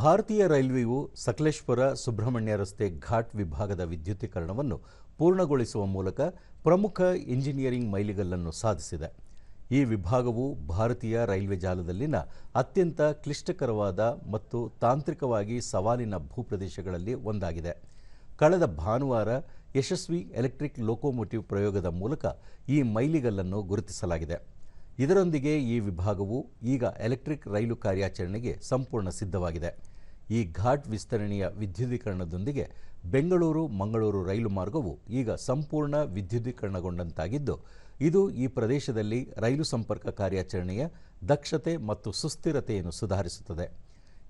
ಭಾರತೀಯ ರೈಲ್ವೆಯು ಸಕಲೇಶ್ವರ ಸುಬ್ರಹ್ಮಣ್ಯ ರಸ್ತೆ ಘಾಟ್ ವಿಭಾಗದ ವಿದ್ಯುತೀಕರಣವನ್ನು ಪೂರ್ಣಗೊಳಿಸುವ ಮೂಲಕ ಪ್ರಮುಖ ಇಂಜಿನಿಯರಿಂಗ್ ಮೈಲಿಗಲ್ಲನ್ನು ಸಾಧಿಸಿದೆ. ಈ ವಿಭಾಗವು ಭಾರತೀಯ ರೈಲ್ವೆ ಜಾಲದಲ್ಲಿನ ಅತ್ಯಂತ ಕ್ಲಿಷ್ಟಕರವಾದ ಮತ್ತು ತಾಂತ್ರಿಕವಾಗಿ ಸವಾಲಿನ ಭೂಪ್ರದೇಶಗಳಲ್ಲಿ ಒಂದಾಗಿದೆ. ಕಳೆದ ಭಾನುವಾರ ಯಶಸ್ವಿ ಎಲೆಕ್ಟ್ರಿಕ್ ಲೋಕೋಮೋಟಿವ್ ಪ್ರಯೋಗದ ಮೂಲಕ ಈ ಮೈಲಿಗಲ್ಲನ್ನು ಗುರುತಿಸಲಾಗಿದೆ. ಇದರೊಂದಿಗೆ ಈ ವಿಭಾಗವು ಈಗ ಎಲೆಕ್ಟ್ರಿಕ್ ರೈಲು ಕಾರ್ಯಾಚರಣೆಗೆ ಸಂಪೂರ್ಣ ಸಿದ್ಧವಾಗಿದೆ. ಈ ಘಾಟ್ ವಿಸ್ತರಣೆಯ ವಿದ್ಯುದೀಕರಣದೊಂದಿಗೆ ಬೆಂಗಳೂರು, ಮಂಗಳೂರು ರೈಲು ಮಾರ್ಗವು ಈಗ ಸಂಪೂರ್ಣ ವಿದ್ಯುದೀಕರಣಗೊಂಡಂತಾಗಿದ್ದು, ಇದು ಈ ಪ್ರದೇಶದಲ್ಲಿ ರೈಲು ಸಂಪರ್ಕ ಕಾರ್ಯಾಚರಣೆಯ ದಕ್ಷತೆ ಮತ್ತು ಸುಸ್ಥಿರತೆಯನ್ನು ಸುಧಾರಿಸುತ್ತದೆ.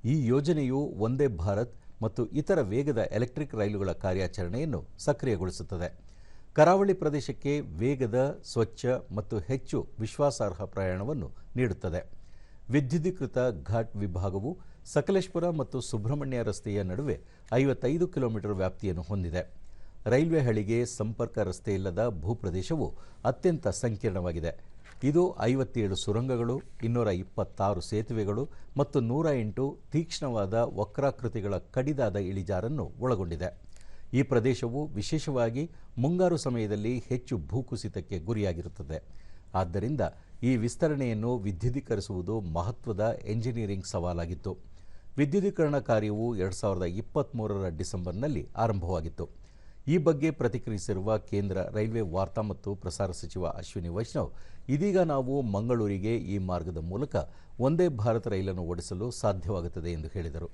ಈ ಯೋಜನೆಯು ಒಂದೇ ಭಾರತ್ ಮತ್ತು ಇತರ ವೇಗದ ಎಲೆಕ್ಟ್ರಿಕ್ ರೈಲುಗಳ ಕಾರ್ಯಾಚರಣೆಯನ್ನು ಸಕ್ರಿಯಗೊಳಿಸುತ್ತದೆ. ಕರಾವಳಿ ಪ್ರದೇಶಕ್ಕೆ ವೇಗದ, ಸ್ವಚ್ಛ ಮತ್ತು ಹೆಚ್ಚು ವಿಶ್ವಾಸಾರ್ಹ ಪ್ರಯಾಣವನ್ನು ನೀಡುತ್ತದೆ. ವಿದ್ಯುದೀಕೃತ ಘಾಟ್ ವಿಭಾಗವು ಸಕಲೇಶ್ಪುರ ಮತ್ತು ಸುಬ್ರಹ್ಮಣ್ಯ ರಸ್ತೆಯ ನಡುವೆ ಐವತ್ತೈದು ಕಿಲೋಮೀಟರ್ ವ್ಯಾಪ್ತಿಯನ್ನು ಹೊಂದಿದೆ. ರೈಲ್ವೆ ಹಳಿಗೆ ಸಂಪರ್ಕ ರಸ್ತೆ ಇಲ್ಲದ ಭೂಪ್ರದೇಶವು ಅತ್ಯಂತ ಸಂಕೀರ್ಣವಾಗಿದೆ. ಇದು ಐವತ್ತೇಳು ಸುರಂಗಗಳು, ಇನ್ನೂರ ಇಪ್ಪತ್ತಾರು ಸೇತುವೆಗಳು ಮತ್ತು ನೂರ ಎಂಟು ತೀಕ್ಷ್ಣವಾದ ವಕ್ರಾಕೃತಿಗಳ ಕಡಿದಾದ ಇಳಿಜಾರನ್ನು ಒಳಗೊಂಡಿದೆ. ಈ ಪ್ರದೇಶವು ವಿಶೇಷವಾಗಿ ಮುಂಗಾರು ಸಮಯದಲ್ಲಿ ಹೆಚ್ಚು ಭೂಕುಸಿತಕ್ಕೆ ಗುರಿಯಾಗಿರುತ್ತದೆ. ಆದ್ದರಿಂದ ಈ ವಿಸ್ತರಣೆಯನ್ನು ವಿದ್ಯುದೀಕರಿಸುವುದು ಮಹತ್ವದ ಎಂಜಿನಿಯರಿಂಗ್ ಸವಾಲಾಗಿತ್ತು. ವಿದ್ಯುದೀಕರಣ ಕಾರ್ಯವು ಎರಡು ಸಾವಿರದ ಇಪ್ಪತ್ತ್ಮೂರರ ಡಿಸೆಂಬರ್ನಲ್ಲಿ ಆರಂಭವಾಗಿತ್ತು. ಈ ಬಗ್ಗೆ ಪ್ರತಿಕ್ರಿಯಿಸಿರುವ ಕೇಂದ್ರ ರೈಲ್ವೆ ವಾರ್ತಾ ಮತ್ತು ಪ್ರಸಾರ ಸಚಿವ ಅಶ್ವಿನಿ ವೈಷ್ಣವ್, ಇದೀಗ ನಾವು ಮಂಗಳೂರಿಗೆ ಈ ಮಾರ್ಗದ ಮೂಲಕ ಒಂದೇ ಭಾರತ ರೈಲನ್ನು ಓಡಿಸಲು ಸಾಧ್ಯವಾಗುತ್ತದೆ ಎಂದು ಹೇಳಿದರು.